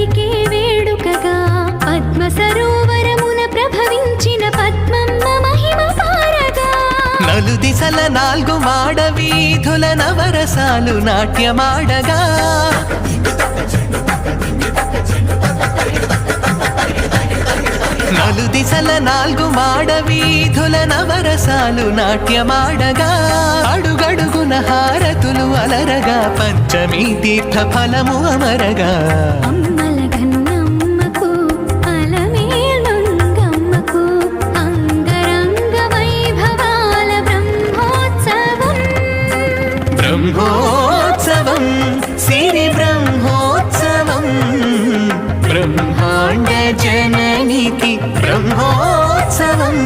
పతికే వేడుకగా పద్మ సరోవరమున ప్రభవించిన పద్మమ్మ మహిమ పారగా. నలు దిశల నాలుగు మాడ వీధుల నవరసాలు నాట్యమాడగా. నలు దిశల నాలుగు మాడ వీధుల నవరసాలు నాట్యమాడగా. అడుగడుగున హారతులు అలరగా పంచమి తీర్థ ఫలము అమరగా. బ్రహ్మోత్సవం సిరి బ్రహ్మోత్సవం బ్రహ్మాండ జననికి బ్రహ్మోత్సవం